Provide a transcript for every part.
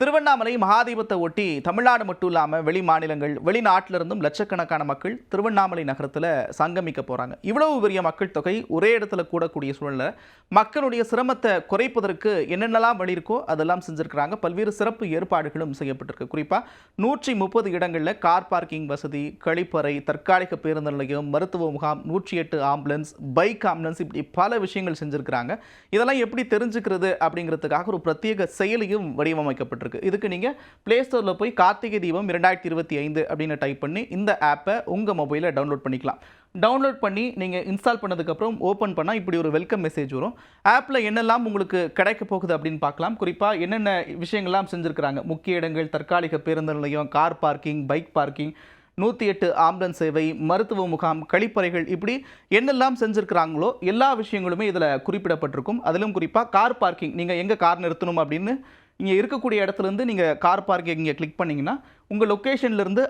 திருவண்ணாமலை மகாதீபத்தை ஒட்டி தமிழ்நாடு மட்டும் இல்லாமல் வெளி மாநிலங்கள் வெளிநாட்டிலிருந்தும் லட்சக்கணக்கான மக்கள் திருவண்ணாமலை நகரத்தில் சங்கமிக்க போகிறாங்க இவ்வளவு பெரிய மக்கள் தொகை ஒரே இடத்துல கூடக்கூடிய சூழலில் மக்களுடைய சிரமத்தை குறைப்பதற்கு என்னென்னலாம் வழி இருக்கோ அதெல்லாம் செஞ்சுருக்கிறாங்க. பல்வேறு சிறப்பு ஏற்பாடுகளும் செய்யப்பட்டிருக்கு. குறிப்பாக நூற்றி முப்பது இடங்களில் கார் பார்க்கிங் வசதி கழிப்பறை தற்காலிக பேருந்து நிலையம் மருத்துவ முகாம் நூற்றி எட்டு ஆம்புலன்ஸ் பைக் ஆம்புலன்ஸ் இப்படி பல விஷயங்கள் செஞ்சுருக்கிறாங்க. இதெல்லாம் எப்படி தெரிஞ்சுக்கிறது அப்படிங்கிறதுக்காக ஒரு பிரத்யேக செயலியும் வடிவமைக்கப்பட்டிருக்கு. இதுக்கு நீங்கள் ப்ளே ஸ்டோரில் போய் கார்த்திகை தீபம் இரண்டாயிரத்தி இருபத்தி ஐந்து அப்படின்னு டைப் பண்ணி இந்த ஆப்பை உங்கள் மொபைலில் டவுன்லோட் பண்ணிக்கலாம். டவுன்லோட் பண்ணி நீங்கள் இன்ஸ்டால் பண்ணதுக்கப்புறம் ஓப்பன் பண்ணால் இப்படி ஒரு வெல்கம் மெசேஜ் வரும். ஆப்பில் என்னெல்லாம் உங்களுக்கு கிடைக்க போகுது அப்படின்னு பார்க்கலாம். குறிப்பாக என்னென்ன விஷயங்கள்லாம் செஞ்சுருக்கிறாங்க? முக்கிய இடங்கள் தற்காலிக பேருந்து நிலையம் கார் பார்க்கிங் பைக் பார்க்கிங் நூற்றி எட்டு ஆம்புலன்ஸ் சேவை மருத்துவ முகாம் கழிப்பறைகள் இப்படி என்னெல்லாம் செஞ்சுருக்கிறாங்களோ எல்லா விஷயங்களுமே இதில் குறிப்பிடப்பட்டிருக்கும். அதிலும் குறிப்பாக கார் பார்க்கிங் நீங்கள் எங்கே கார் நிறுத்தணும் அப்படின்னு இங்கே இருக்கக்கூடிய இடத்துலேருந்து நீங்கள் கார் பார்க்கிங் இங்கே கிளிக் பண்ணிங்கன்னா உங்கள் லொக்கேஷன்லேருந்து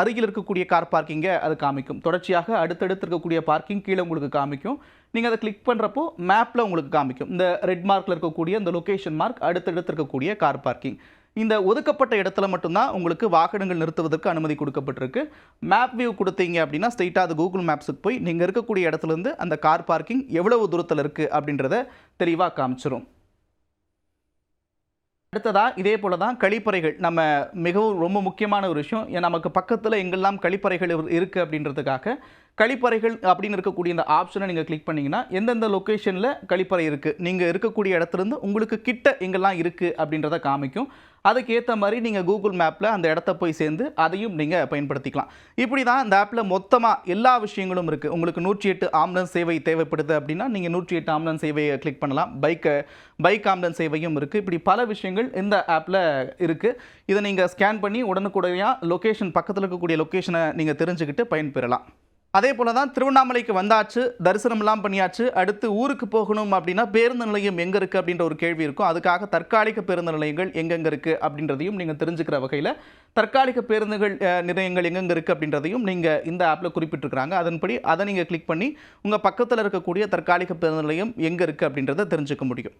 அருகில் இருக்கக்கூடிய கார் பார்க்கிங்கை அது காமிக்கும். தொடர்ச்சியாக அடுத்தடுத்து இருக்கக்கூடிய பார்க்கிங் கீழே உங்களுக்கு காமிக்கும். நீங்கள் அதை கிளிக் பண்ணுறப்போ மேப்பில் உங்களுக்கு காமிக்கும். இந்த ரெட் மார்க்கில் இருக்கக்கூடிய இந்த லொக்கேஷன் மார்க் அடுத்தடுத்து இருக்கக்கூடிய கார் பார்க்கிங் இந்த ஒதுக்கப்பட்ட இடத்துல மட்டும்தான் உங்களுக்கு வாகனங்கள் நிறுத்துவதற்கு அனுமதி கொடுக்கப்பட்டிருக்கு. மேப் வியூ கொடுத்தீங்க அப்படின்னா ஸ்ட்ரெயிட்டாக அது கூகுள் மேப்ஸுக்கு போய் நீங்கள் இருக்கக்கூடிய இடத்துலேருந்து அந்த கார் பார்க்கிங் எவ்வளவு தூரத்தில் இருக்குது அப்படின்றத தெளிவாக காமிச்சிரும். அடுத்ததா இதே போல தான் கழிப்பறைகள். நம்ம மிகவும் ரொம்ப முக்கியமான ஒரு விஷயம். ஏன் நமக்கு பக்கத்தில் எங்கெல்லாம் கழிப்பறைகள் இருக்குது இருக்கு அப்படின்றதுக்காக கழிப்பறைகள் அப்படின்னு இருக்கக்கூடிய இந்த ஆப்ஷனை நீங்கள் கிளிக் பண்ணீங்கன்னா எந்தெந்த லொக்கேஷனில் கழிப்பறை இருக்குது நீங்கள் இருக்கக்கூடிய இடத்துலேருந்து உங்களுக்கு கிட்ட எங்கெல்லாம் இருக்குது அப்படின்றத காமிக்கும். அதுக்கேற்ற மாதிரி நீங்கள் கூகுள் மேப்பில் அந்த இடத்த போய் சேர்ந்து அதையும் நீங்கள் பயன்படுத்திக்கலாம். இப்படி தான் இந்த ஆப்பில் மொத்தமாக எல்லா விஷயங்களும் இருக்குது உங்களுக்கு நூற்றி எட்டு ஆம்புலன்ஸ் சேவை தேவைப்படுது அப்படின்னா நீங்கள் நூற்றி எட்டு ஆம்புலன்ஸ் சேவையை கிளிக் பண்ணலாம். பைக்கை பைக் ஆம்புலன்ஸ் சேவையும் இருக்குது இப்படி பல விஷயங்கள் இந்த ஆப்பில் இருக்குது இதை நீங்கள் ஸ்கேன் பண்ணி உடனுக்குடையாக லொக்கேஷன் பக்கத்தில் இருக்கக்கூடிய லொக்கேஷனை நீங்கள் தெரிஞ்சுக்கிட்டு பயன்பெறலாம். அதே போல தான் திருவண்ணாமலைக்கு வந்தாச்சு தரிசனம்லாம் பண்ணியாச்சு அடுத்து ஊருக்கு போகணும் அப்படின்னா பேருந்து நிலையம் எங்கே இருக்குது அப்படின்ற ஒரு கேள்வி இருக்கும். அதுக்காக தற்காலிக பேருந்து நிலையங்கள் எங்கெங்கே இருக்குது அப்படின்றதையும் நீங்கள் தெரிஞ்சுக்கிற வகையில் தற்காலிக பேருந்துகள் நிலையங்கள் எங்கெங்கே இருக்குது அப்படின்றதையும் நீங்கள் இந்த ஆப்பில் குறிப்பிட்டிருக்கிறாங்க. அதன்படி அதை நீங்கள் கிளிக் பண்ணி உங்கள் பக்கத்தில் இருக்கக்கூடிய தற்காலிக பேருந்து நிலையம் எங்கே இருக்குது அப்படின்றத தெரிஞ்சுக்க முடியும்.